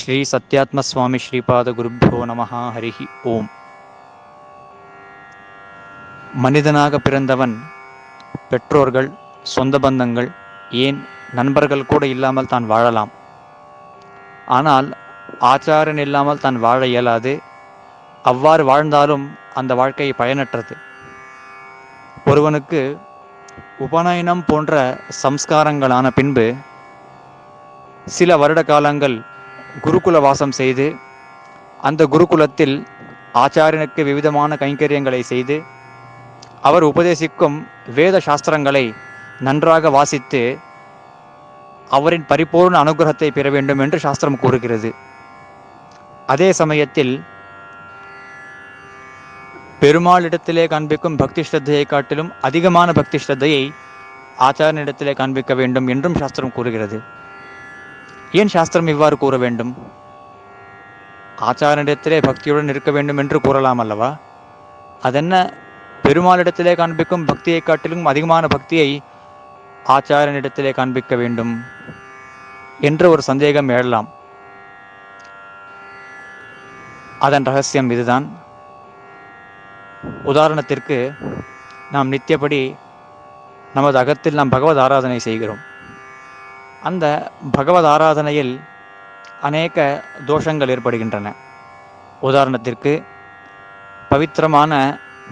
ஸ்ரீ சத்யாத்ம சுவாமி ஸ்ரீபாத குருப்போ நமஹா ஹரிஹி ஓம். மனிதனாக பிறந்தவன் பெற்றோர்கள் சொந்த பந்தங்கள் ஏன் நண்பர்கள் கூட இல்லாமல் தான் வாழலாம். ஆனால் ஆச்சாரன் இல்லாமல் தான் வாழ இயலாது. அவ்வாறு வாழ்ந்தாலும் அந்த வாழ்க்கை பயனற்றது. ஒருவனுக்கு உபநயனம் போன்ற சம்ஸ்காரங்களான பின்பு சில வருட காலங்கள் குருகுல வாசம் செய்து அந்த குருகுலத்தில் ஆச்சாரியனுக்கு விவிதமான கைங்கரியங்களை செய்து அவர் உபதேசிக்கும் வேத சாஸ்திரங்களை நன்றாக வாசித்து அவரின் பரிபூர்ண அனுகிரகத்தை பெற வேண்டும் என்று சாஸ்திரம் கூறுகிறது. அதே சமயத்தில் பெருமாளிடத்திலே காண்பிக்கும் பக்தி ஸ்ரத்தையை காட்டிலும் அதிகமான பக்தி ஸ்ரத்தையை ஆச்சாரனிடத்திலே காண்பிக்க வேண்டும் என்றும் சாஸ்திரம் கூறுகிறது. ஏன் சாஸ்திரம் இவ்வாறு கூற வேண்டும்? ஆச்சாரனிடத்திலே பக்தியுடன் இருக்க வேண்டும் என்று கூறலாம் அல்லவா? அதென்ன? பெருமாளிடத்திலே காண்பிக்கும் பக்தியை காட்டிலும் அதிகமான பக்தியை ஆச்சாரனிடத்திலே காண்பிக்க வேண்டும் என்ற ஒரு சந்தேகம் எழலாம். அதன் ரகசியம் இதுதான். உதாரணத்திற்கு நாம் நித்தியப்படி நமது அகத்தில் நாம் பகவத் ஆராதனை செய்கிறோம். அந்த பகவத் ஆராதனையில் அநேக தோஷங்கள் ஏற்படுகின்றன. உதாரணத்திற்கு பவித்திரமான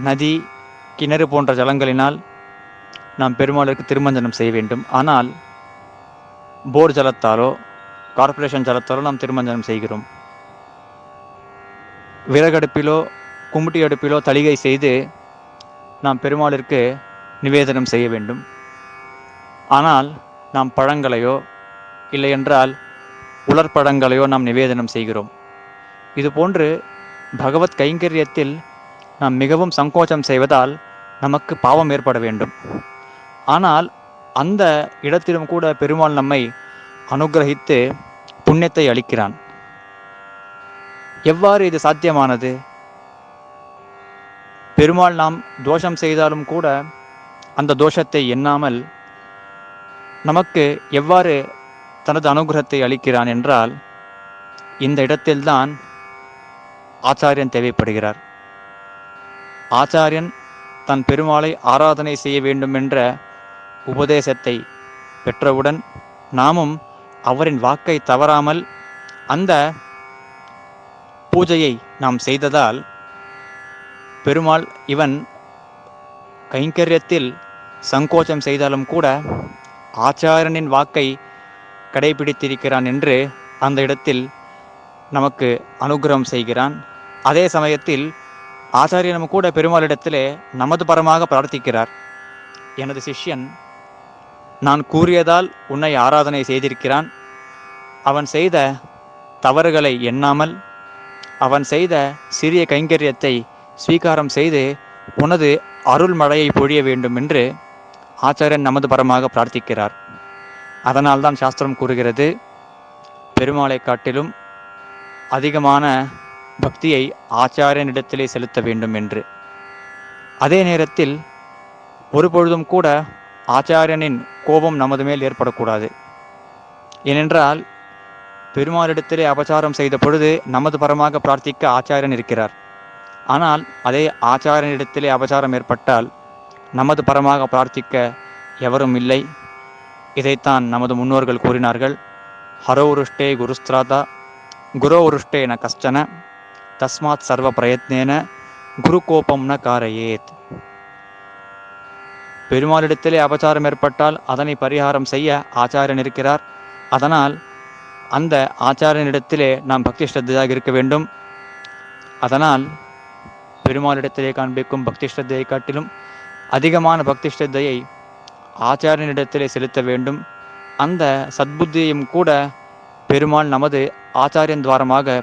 நதி கிணறு போன்ற ஜலங்களினால் நாம் பெருமாளுக்கு திருமஞ்சனம் செய்ய வேண்டும். ஆனால் போர் ஜலத்தாலோ கார்ப்பரேஷன் ஜலத்தாலோ நாம் திருமஞ்சனம் செய்கிறோம். விறகடுப்பிலோ கும்முட்டி அடுப்பிலோ தளிகை செய்து நாம் பெருமாளிற்கு நிவேதனம் செய்ய வேண்டும். ஆனால் நாம் பழங்களையோ இல்லையென்றால் உலர்பழங்களையோ நாம் நிவேதனம் செய்கிறோம். இதுபோன்று பகவத் கைங்கரியத்தில் நாம் மிகவும் சங்கோச்சம் செய்வதால் நமக்கு பாவம் ஏற்பட வேண்டும். ஆனால் அந்த இடத்திலும் கூட பெருமாள் நம்மை அனுகிரகித்து புண்ணியத்தை அளிக்கிறான். எவ்வாறு இது சாத்தியமானது? பெருமாள் நாம் தோஷம் செய்தாலும் கூட அந்த தோஷத்தை எண்ணாமல் நமக்கு எவ்வாறு தனது அனுகிரகத்தை அளிக்கிறான் என்றால் இந்த இடத்தில்தான் ஆச்சாரியன் தேவைப்படுகிறார். ஆச்சாரியன் தன் பெருமாளை ஆராதனை செய்ய வேண்டும் என்ற உபதேசத்தை பெற்றவுடன் நாமும் அவரின் வாக்கை தவறாமல் அந்த பூஜையை நாம் செய்ததால் பெருமாள் இவன் கைங்கரியத்தில் சங்கோச்சம் செய்தாலும் கூட ஆச்சாரனின் வாக்கை கடைபிடித்திருக்கிறான் என்று அந்த இடத்தில் நமக்கு அனுகிரகம் செய்கிறான். அதே சமயத்தில் ஆச்சாரியனும் கூட பெருமாளிடத்திலே நமது பரமாக பிரார்த்திக்கிறார். எனது சிஷ்யன் நான் கூறியதால் உன்னை ஆராதனை செய்திருக்கிறான். அவன் செய்த தவறுகளை எண்ணாமல் அவன் செய்த சிறிய கைங்கரியத்தை ஸ்வீகாரம் செய்து உனது அருள் மழையை பொழிய வேண்டும் என்று ஆச்சாரியன் நமது பரமாக பிரார்த்திக்கிறார். அதனால்தான் சாஸ்திரம் கூறுகிறது பெருமாளை காட்டிலும் அதிகமான பக்தியை ஆச்சாரியனிடத்திலே செலுத்த வேண்டும் என்று. அதே நேரத்தில் ஒருபொழுதும் கூட ஆச்சாரியனின் கோபம் நமது மேல் ஏற்படக்கூடாது. ஏனென்றால் பெருமாளிடத்திலே அபச்சாரம் செய்த பொழுது நமது பரமாக பிரார்த்திக்க ஆச்சாரியன் இருக்கிறார். ஆனால் அதே ஆச்சாரியனிடத்திலே அபச்சாரம் ஏற்பட்டால் நமது பரமாக பிரார்த்திக்க எவரும் இல்லை. இதைத்தான் நமது முன்னோர்கள் கூறினார்கள். ஹரோ உருஷ்டே குருஸ்திராதா குரோ உருஷ்டே ந கஷ்டன தஸ்மாத் சர்வ பிரயத்னேன குரு கோபம் ந காரையேத். பெருமாளிடத்திலே அபச்சாரம் ஏற்பட்டால் அதனை பரிகாரம் செய்ய ஆச்சாரியன் இருக்கிறார். அதனால் அந்த ஆச்சாரியனிடத்திலே நாம் பக்தி ஸ்ரத்தையாக இருக்க வேண்டும். அதனால் பெருமாளிடத்திலே காண்பிக்கும் பக்தி ஸ்ரத்தையை காட்டிலும் அதிகமான பக்தி ஸ்ரத்தையை ஆச்சாரியனிடத்திலே செலுத்த வேண்டும். அந்த சத்புத்தியையும் கூட பெருமாள் நமது ஆச்சாரியன் துவாரமாக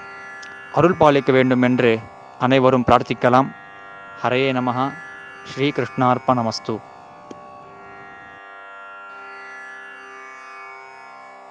அருள் பாலிக்க வேண்டும் என்று அனைவரும் பிரார்த்திக்கலாம். ஹரே நமஹா. ஸ்ரீ கிருஷ்ணார்ப்பணமஸ்து